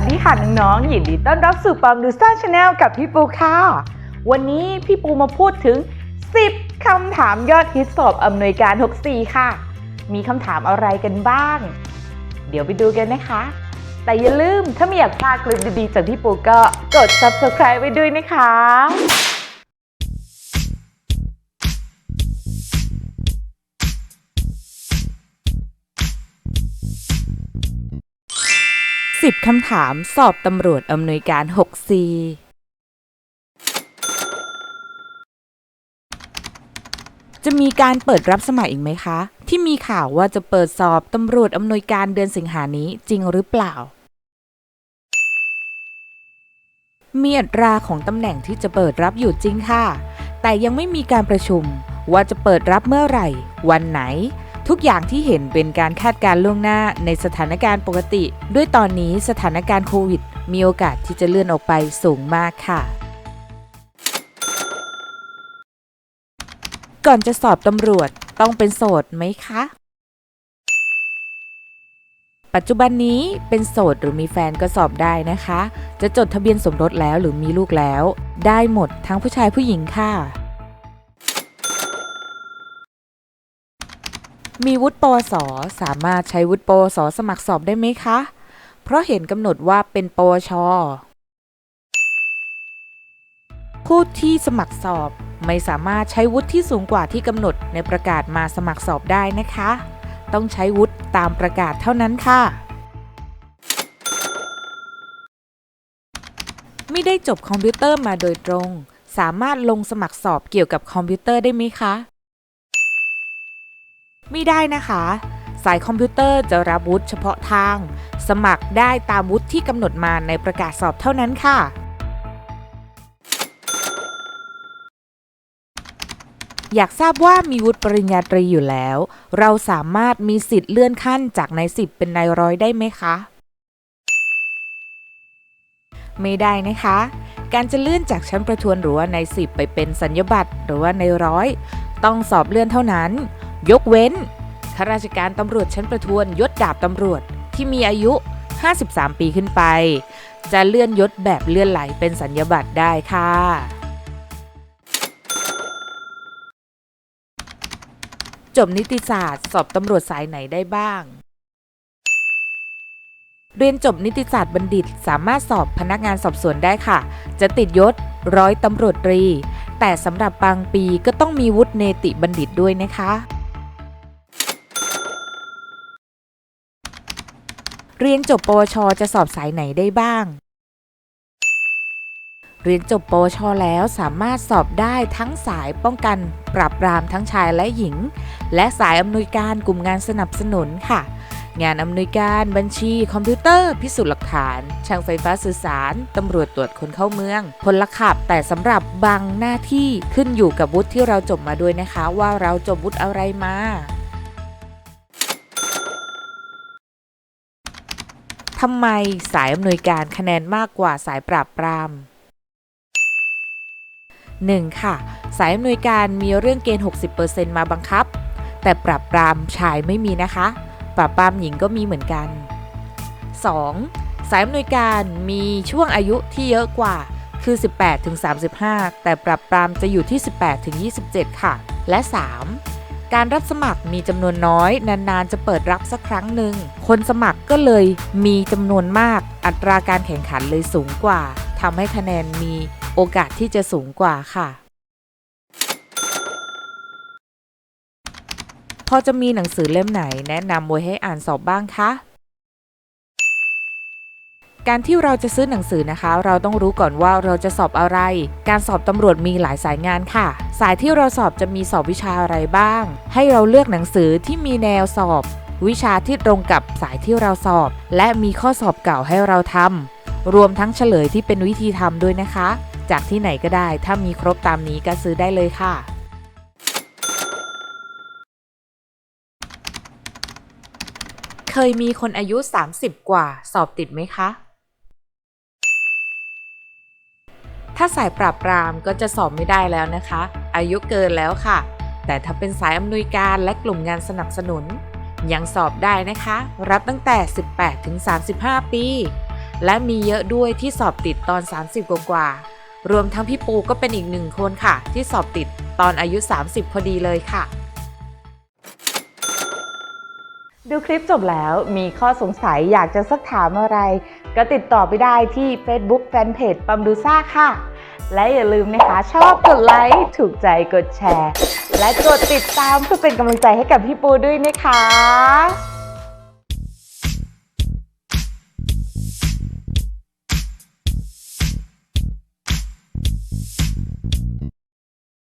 วัสดีค่ะน้องๆยินดีต้อนรับสู่ปอมดูซ่าชาแนลกับพี่ปูค่ะ วันนี้พี่ปูมาพูดถึง 10 คำถามยอดฮิตสอบอำนวยการ 64 ค่ะ มีคำถามอะไรกันบ้าง เดี๋ยวไปดูกันนะคะ แต่อย่าลืมถ้าไม่อยากพลาดคลิปดีๆจากพี่ปูก็กด subscribe ไว้ด้วยนะคะ 10 คำถามสอบตำรวจอำนวยการ 6C จะมีการเปิดรับสมัครอีกไหมคะ ที่มีข่าวว่าจะเปิดสอบตำรวจอำนวยการเดือนสิงหานี้จริงหรือเปล่า มีอัตราของตำแหน่งที่จะเปิดรับอยู่จริงค่ะ แต่ยังไม่มีการประชุมว่าจะเปิดรับเมื่อไหร่ วันไหน ทุกอย่างที่เห็นเป็นการคาดการล่วงหน้าในสถานการณ์ปกติ ด้วยตอนนี้สถานการณ์โควิด มีโอกาสที่จะเลื่อนออกไปสูงมากค่ะ ก่อนจะสอบตำรวจต้องเป็นโสดไหมคะ ปัจจุบันนี้เป็นโสดหรือมีแฟนก็สอบได้นะคะ จะจดทะเบียนสมรสแล้วหรือมีลูกแล้ว ได้หมดทั้งผู้ชายผู้หญิงค่ะ มีวุฒิปวส สามารถใช้วุฒิปวส สมัครสอบได้ไหมคะ เพราะเห็นกำหนดว่าเป็นปวช ผู้ที่สมัครสอบไม่สามารถใช้วุฒิที่สูงกว่าที่กำหนดในประกาศมาสมัครสอบได้นะคะ ต้องใช้วุฒิตามประกาศเท่านั้นค่ะ ไม่ได้จบคอมพิวเตอร์มาโดยตรง สามารถลงสมัครสอบเกี่ยวกับคอมพิวเตอร์ได้ไหมคะ ไม่ได้นะคะ สายคอมพิวเตอร์จะรับวุฒิเฉพาะทาง สมัครได้ตามวุฒิที่กำหนดมาในประกาศสอบเท่านั้นค่ะอยากทราบว่ามีวุฒิปริญญาตรีอยู่แล้ว เราสามารถมีสิทธิ์เลื่อนขั้นจากนายสิบเป็นนายร้อยได้ไหมคะ ไม่ได้นะคะ การจะเลื่อนจากชั้นประทวนหรือว่านายสิบไปเป็นสัญญบัตรหรือว่านายร้อย ต้องสอบเลื่อนเท่านั้น ยกเว้นข้าราชการตำรวจชั้นประทวนยศดาบตำรวจที่มีอายุ 53 ปีขึ้นไป จะเลื่อนยศแบบเลื่อนไหลเป็นสัญญบัตรได้ค่ะจบนิติศาสตร์ สอบตำรวจสายไหนได้บ้าง เรียนจบนิติศาสตร์บัณฑิตสามารถสอบพนักงานสอบสวนได้ค่ะ จะติดยศร้อยตำรวจตรี แต่สำหรับบางปีก็ต้องมีวุฒิเนติบัณฑิตด้วยนะคะ เรียนจบปวช จะสอบสายไหนได้บ้าง เรียนจบปวช แล้วสามารถสอบได้ทั้งสายป้องกันปราบปรามทั้งชายและหญิง และสายอำนวยการกลุ่มงานสนับสนุนค่ะ งานอำนวยการบัญชีคอมพิวเตอร์ พิสูจน์หลักฐาน ช่างไฟฟ้าสื่อสาร ตำรวจตรวจคนเข้าเมือง พลขับ แต่สำหรับบางหน้าที่ขึ้นอยู่กับวุฒิที่เราจบมาด้วยนะคะ ว่าเราจบวุฒิอะไรมา ทำไมสายอำนวยการคะแนนมากกว่าสายปราบปราม 1. ค่ะ สายอำนวยการมีเรื่องเกณฑ์ 60%มาบังคับ แต่ปราบปรามชายไม่มีนะคะ ปราบปรามหญิงก็มีเหมือนกัน 2. สายอำนวยการมีช่วงอายุที่เยอะกว่าคือ 18ถึง35 แต่ปราบปรามจะอยู่ที่ 18ถึง27 ค่ะ และ 3. การรับสมัครมีจำนวนน้อย นานๆ จะเปิดรับสักครั้งหนึ่ง คนสมัครก็เลยมีจำนวนมาก อัตราการแข่งขันเลยสูงกว่าทำให้คะแนนมีโอกาสที่จะสูงกว่าค่ะ พอจะมีหนังสือเล่มไหนแนะนำไว้ให้อ่านสอบบ้างคะ การที่เราจะซื้อหนังสือนะคะ เราต้องรู้ก่อนว่าเราจะสอบอะไร การสอบตำรวจมีหลายสายงานค่ะ สายที่เราสอบจะมีสอบวิชาอะไรบ้าง ให้เราเลือกหนังสือที่มีแนวสอบ วิชาที่ตรงกับสายที่เราสอบ และมีข้อสอบเก่าให้เราทำรวมทั้งเฉลยที่เป็นวิธีทำด้วยนะคะ จากที่ไหนก็ได้ ถ้ามีครบตามนี้ก็ซื้อได้เลยค่ะเคยมีคนอายุ 30 กว่า สอบติดไหมคะ ถ้าสายปราบปรามก็จะสอบไม่ได้แล้วนะคะ อายุเกินแล้วค่ะ แต่ถ้าเป็นสายอำนวยการและกลุ่มงานสนับสนุน ยังสอบได้นะคะ รับตั้งแต่ 18ถึง35 ปี และมีเยอะด้วยที่สอบติดตอน 30 กว่ากว่ารวมทั้งพี่ปูก็เป็นอีกหนึ่งคนค่ะ ที่สอบติดตอนอายุ 30 พอดีเลยค่ะ ดูคลิปจบแล้วมีข้อสงสัยอยากจะสักถามอะไร ก็ติดต่อไปได้ที่ Facebook Fanpage ปัมดูซ่าค่ะ และอย่าลืมนะคะ ชอบกดไลค์ถูกใจกดแชร์ และกดติดตามเพื่อเป็นกำลังใจให้กับพี่ปูด้วยนะคะ